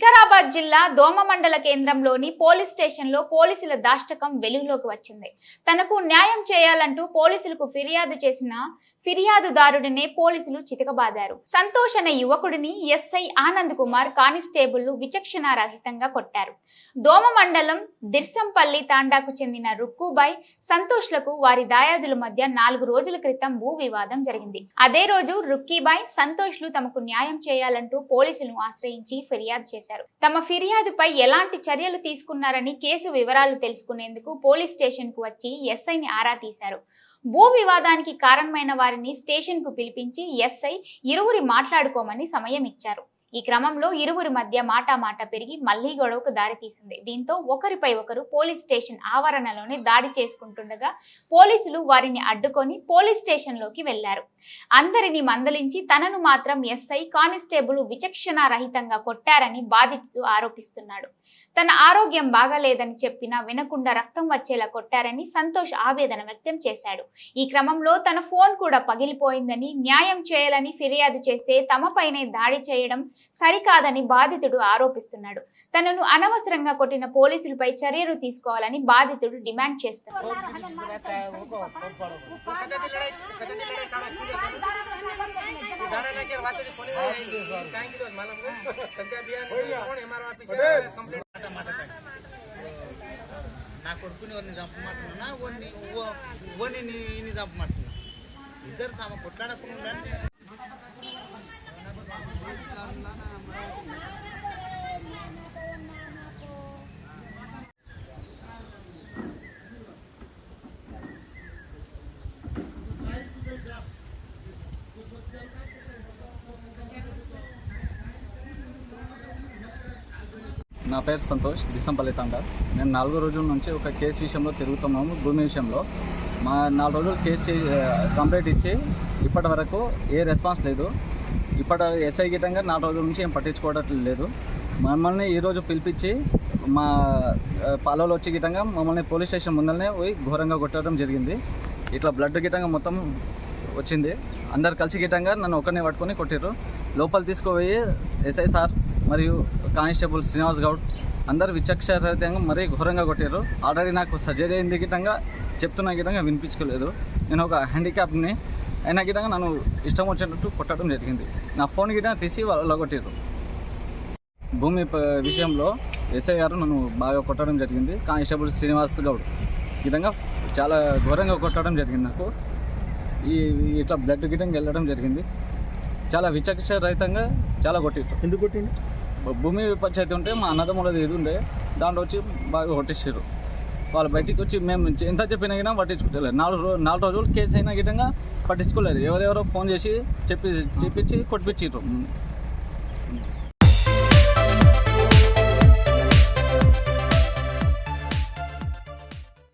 వికారాబాద్ జిల్లా దోమ మండల కేంద్రంలోని పోలీస్ స్టేషన్లో పోలీసుల దాష్టకం వెలుగులోకి వచ్చింది. తనకు న్యాయం చేయాలంటూ పోలీసులకు ఫిర్యాదు చేసిన ఫిర్యాదుదారుడినే పోలీసులు చితకబాదారు. సంతోష్ అనే యువకుడిని ఎస్ఐ ఆనంద్ కుమార్ కానిస్టేబుల్ విచక్షణారహితంగా కొట్టారు. దోమ మండలం దిర్సంపల్లి తాండాకు చెందిన రుక్కుబాయ్ సంతోష్లకు వారి దాయాదుల మధ్య నాలుగు రోజుల క్రితం భూ వివాదం జరిగింది. అదే రోజు రుక్కీబాయ్ సంతోష్లు తమకు న్యాయం చేయాలంటూ పోలీసులను ఆశ్రయించి ఫిర్యాదు చేశారు. తమ ఫిర్యాదుపై ఎలాంటి చర్యలు తీసుకున్నారని కేసు వివరాలు తెలుసుకునేందుకు పోలీస్ స్టేషన్కు వచ్చి ఎస్ఐని ఆరా తీశారు. భూ వివాదానికి కారణమైన వారిని స్టేషన్కు పిలిపించి ఎస్ఐ ఇరువురి మాట్లాడుకోమని సమయం ఇచ్చారు. ఈ క్రమంలో ఇరువురి మధ్య మాటామాట పెరిగి మళ్ళీ గొడవకు దారితీసింది దీంతో ఒకరిపై ఒకరు పోలీస్ స్టేషన్ ఆవరణలోనే దాడి చేసుకుంటుండగా పోలీసులు వారిని అడ్డుకొని పోలీస్ స్టేషన్లోకి వెళ్ళారు. అందరిని మందలించి తనను మాత్రం ఎస్ఐ కానిస్టేబుల్ విచక్షణారహితంగా కొట్టారని బాధితుడు ఆరోపిస్తున్నాడు. తన ఆరోగ్యం బాగాలేదని చెప్పినా వినకుండా రక్తం వచ్చేలా కొట్టారని సంతోష్ ఆవేదన వ్యక్తం చేశాడు. ఈ క్రమంలో తన ఫోన్ కూడా పగిలిపోయిందని న్యాయం చేయాలని ఫిర్యాదు చేస్తే తమపైనే దాడి చేయడం సరికాదని బాధితుడు ఆరోపిస్తున్నాడు. తనను అనవసరంగా కొట్టిన పోలీసులపై చర్యలు తీసుకోవాలని బాధితుడు డిమాండ్ చేస్తున్నాడు. ఇద్దరు కొట్లాడకుండా నా పేరు సంతోష్ దిశంపల్లి తండ నేను నాలుగో రోజుల నుంచి ఒక కేసు విషయంలో తిరుగుతున్నాము భూమి విషయంలో. మా నాలుగు రోజులు కేసు చే కంప్లైంట్ ఇచ్చి ఇప్పటి వరకు ఏ రెస్పాన్స్ లేదు. ఇప్పటి ఎస్ఐ గిటంగా నాలుగు రోజుల నుంచి ఏం పట్టించుకోవడం లేదు. మమ్మల్ని ఈరోజు పిలిపించి మా పాలలో వచ్చి గిటంగా మమ్మల్ని పోలీస్ స్టేషన్ ముందరనే పోయి ఘోరంగా కొట్టడం జరిగింది. ఇట్లా బ్లడ్ గిట్టంగా మొత్తం వచ్చింది. అందరు కలిసి గిట్టంగా నన్ను ఒక్కరిని పట్టుకొని కొట్టారు లోపల తీసుకుపోయి ఎస్ఐ సార్ మరియు కానిస్టేబుల్ శ్రీనివాస్ గౌడ్ అందరు విచక్షరహితంగా మరీ ఘోరంగా కొట్టారు. ఆల్రెడీ నాకు సర్జరీ అయింది గిట్టంగా చెప్తున్న గిట్టంగా వినిపించుకోలేదు. నేను ఒక హ్యాండిక్యాప్ని అయినా గిట్టంగా నన్ను ఇష్టం వచ్చినట్టు కొట్టడం జరిగింది. నా ఫోన్ గిట్టంగా తీసి వాళ్ళు కొట్టారు. భూమి విషయంలో ఎస్ఐ గారు నన్ను బాగా కొట్టడం జరిగింది. కానిస్టేబుల్ శ్రీనివాస్ గౌడ్ ఈ విధంగా చాలా ఘోరంగా కొట్టడం జరిగింది నాకు. ఈ ఇట్లా బ్లడ్ గిటంగా వెళ్ళడం జరిగింది. చాలా విచక్షరహితంగా చాలా కొట్టిరు ఎందుకు కొట్టింది భూమి పంచాయతీ ఉంటే మా అన్నదమ్ములది ఇది ఉండే దాంట్లో వచ్చి బాగా కొట్టేసారు వాళ్ళు బయటికి వచ్చి మేము ఎంత చెప్పినా గినా పట్టించుకోలేదు. నాలుగు రోజు నాలుగు రోజులు కేసు అయినా గిటంగా పట్టించుకోలేదు. ఎవరెవరో ఫోన్ చేసి చెప్పి చెప్పించి కొట్టిపించారు